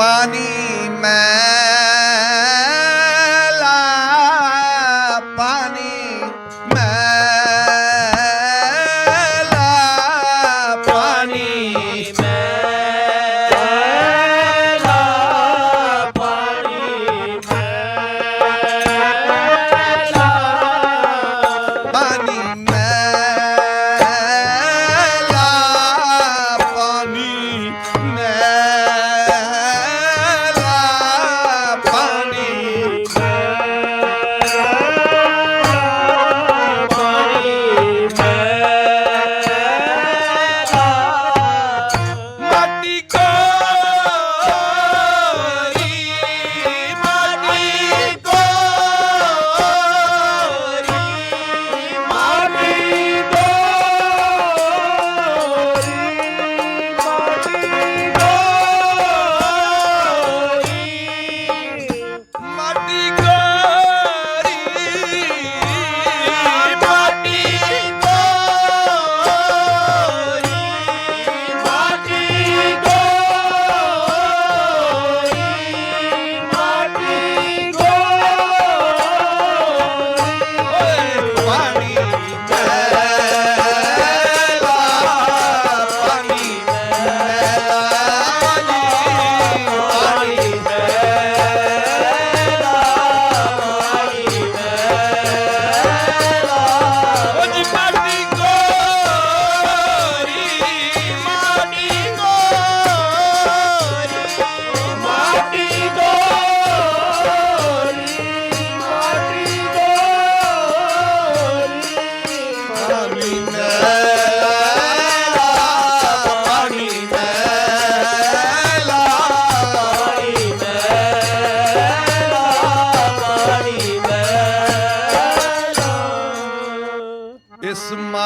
ਪਾਣੀ ਮੈਂ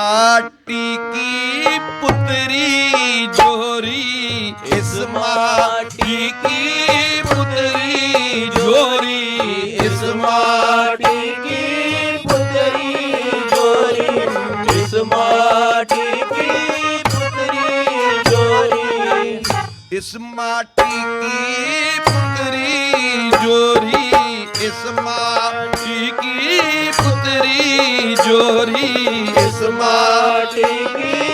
ਮਾਟੀ ਕੀ ਪੁੱਤਰੀ ਜੋਰੀ? ਇਸ ਮਾਟੀ ਕੀ ਪੁੱਤਰੀ ਜੋਰੀ? ਇਸ ਮਾਟੀ ਕੀ ਪੁੱਤਰੀ ਜੋਰੀ? ਇਸ ਮਾਟੀ ਕੀ ਪੁੱਤਰੀ ਜੋਰੀ? ਇਸ ਮਾਟੀ ਕੀ ਪੁੱਤਰੀ ਜੋਰੀ? ਇਸ ਮਾਟੀ ਜੋਰੀ ਇਸ ਮਾਟੀ ਕੀ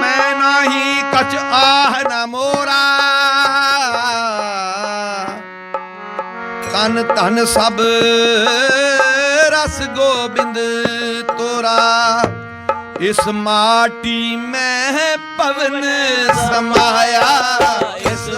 ਮੈਂ ਨਹੀਂ ਕਛ ਆਹ ਨਾ ਮੋਰਾ। ਤਨ ਧਨ ਸਭ ਰਸ ਗੋਬਿੰਦ ਤੋਰਾ। ਇਸ ਮਾਟੀ ਮੈਂ ਪਵਨ ਸਮਾਇਆ। ਇਸ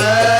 Yeah.